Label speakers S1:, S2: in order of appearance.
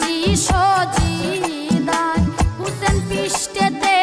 S1: জি সজিদার Hussain পৃষ্ঠেতে